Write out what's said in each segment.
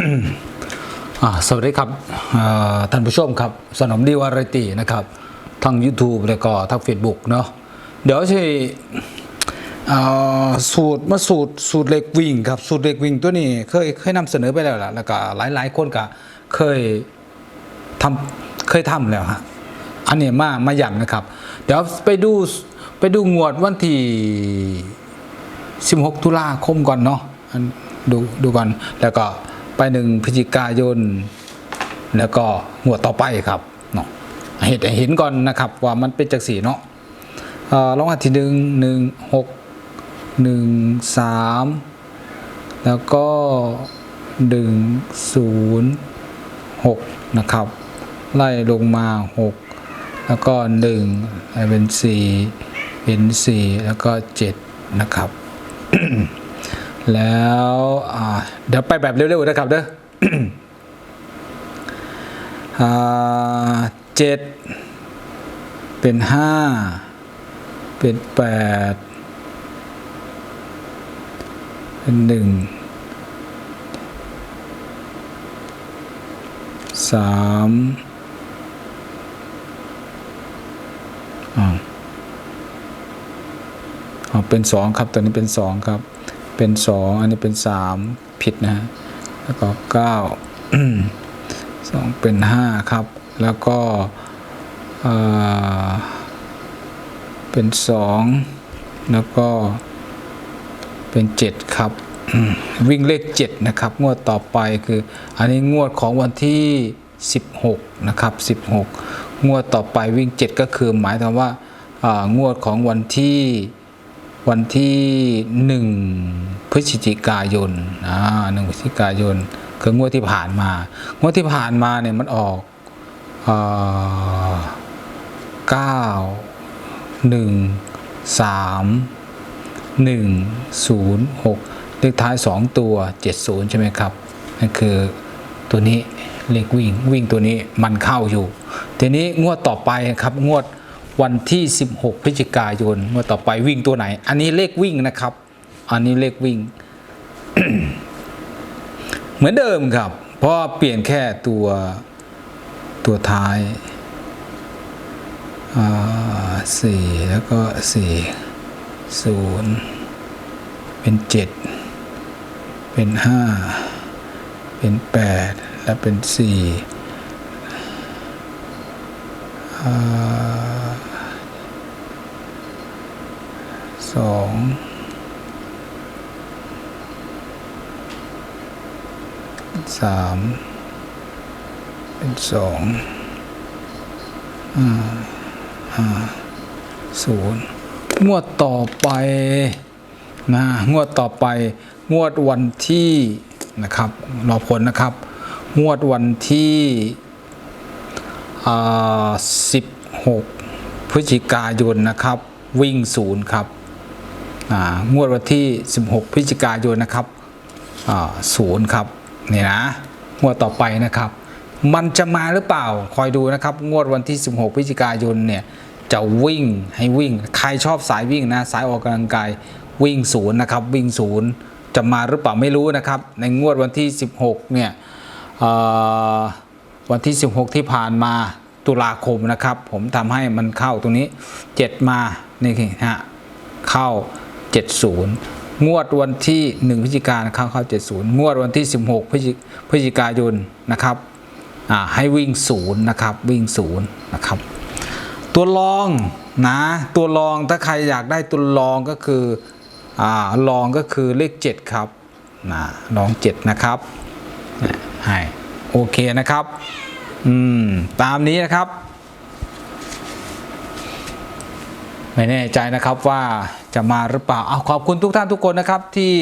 สวัสดีครับท่านผู้ชมครับ สนมดีวารตีนะครับทั้ง YouTube แล้วก็ทั้ง Facebook เนาะเดี๋ยวจะอ่สูตรมาสูตรสูตรเหล็กวิ่งครับสูตรเหล็กวิ่งตัวนี้เคยเคยนำเสนอไปแล้วล่ะแล้วก็หลายๆคนก็เคยทำเคยทำแล้วฮะอันนี้มามาย้ำนะครับ เดี๋ยวไปดูไปดูงวดวันที่ 16 ตุลาคมก่อนเนาะดูดูก่อนแล้วก็ ไปหนึ่งพฤศจิกายน แล้วก็งวดต่อไปครับเนาะเห็นเห็นก่อนนะครับว่ามันเป็นจักสีเนาะเอ่อรางวัลที่หนึ่งหนึ่งหกหนึ่งสามแล้วก็หนึ่งศูนย์หกนะครับ ไล่ลงมาหกแล้วก็หนึ่งเป็นสี่เป็นสี่แล้วก็เจ็ดนะครับ แล้วเดี๋ยวไปแบบเร็วๆนะครับเด้อเจ็ดเป็นห้าเป็นแปดเป็นหนึ่งสามอ๋อเป็นสองครับตัวนี้เป็นสองครับ เป็นสองอันนี้เป็นสามผิดนะฮะแล้วก็เก้าสองเป็นห้าครับ แล้วก็เป็นสองแล้วก็เป็นเจ็ดครับ วิ่งเลขเจ็ดนะครับ งวดต่อไปคืออันนี้งวดของวันที่ 16 นะครับ 16 งวดต่อไปวิ่ง 7 ก็คือหมายถึงว่างวดของวันที่ วันที่หนึ่งพฤศจิกายนอ่าหนึ่งพฤศจิกายน คืองวดที่ผ่านมางวดที่ผ่านมาเนี่ยมันออกเก้าหนึ่งสามหนึ่งศูนย์หกเลขท้ายสองตัวเจ็ดศูนย์ใช่ไหมครับนั่นคือตัวนี้เลขวิ่งวิ่งตัวนี้มันเข้าอยู่ ทีนี้งวดต่อไปครับงวด วันที่ 16 พฤศจิกายนเมื่อต่อไปวิ่งตัวไหน อันนี้เลขวิ่งนะครับ อันนี้เลขวิ่ง เหมือนเดิมครับ เพราะเปลี่ยนแค่ตัวตัวท้ายสี่แล้วก็สี่ศูนย์เป็นเจ็ดเป็นห้าเป็นแปดและเป็นสี่อ่าสอง สามเป็นสองอ่าห้าศูนย์งวดต่อไปนะงวดต่อไป งวดวันที่นะครับรอผลนะครับ งวดวันที่อ่า16พฤศจิกายนนะครับ วิ่งศูนย์ครับอ่างวดวันที่ 16 พฤศจิกายนนะครับศูนย์ครับ นี่นะงวดต่อไปนะครับ มันจะมาหรือเปล่าคอยดูนะครับ งวดวันที่ 16 พฤศจิกายนเนี่ยจะวิ่งให้วิ่ง ใครชอบสายวิ่งนะสายออกกำลังกายวิ่งศูนย์นะครับ วิ่งศูนย์จะมาหรือเปล่าไม่รู้นะครับ ในงวดวันที่ 16 เนี่ยวันที่ 16 ที่ผ่านมาตุลาคมนะครับ ผมทำให้มันเข้าตรงนี้ 7 มานี่ฮะเข้า 70 งวดวันที่1พฤศจิกายนเข้าเข้า70 งวดวันที่ 16พฤศจิพฤศจิกายนนะครับให้วิ่ง0นะครับวิ่ง0นะครับตัวรองนะตัวรองถ้าใครอยากได้ตัวรองก็คืออรองก็คือเลข 7 ครับนะรอง 7 นะครับให้โอเคนะครับ อืม ตามนี้นะครับ ไม่แน่ใจนะครับว่าจะมาหรือเปล่าเอาขอบคุณทุกท่านทุกคนนะครับที่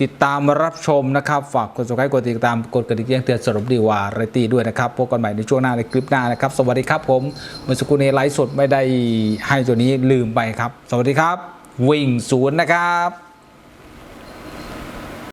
ติดตามรับชมนะครับ ฝากกด subscribe กดติดตามกดกระดิ่งแจ้งเตือนสรุปดีว่าไรตีด้วยนะครับพบกันใหม่ในช่วงหน้าในคลิปหน้านะครับ สวัสดีครับผมเมื่อสักครู่นี้ไลฟ์สดไม่ได้ให้ตัวนี้ลืมไปครับ สวัสดีครับ วิ่งศูนย์นะครับ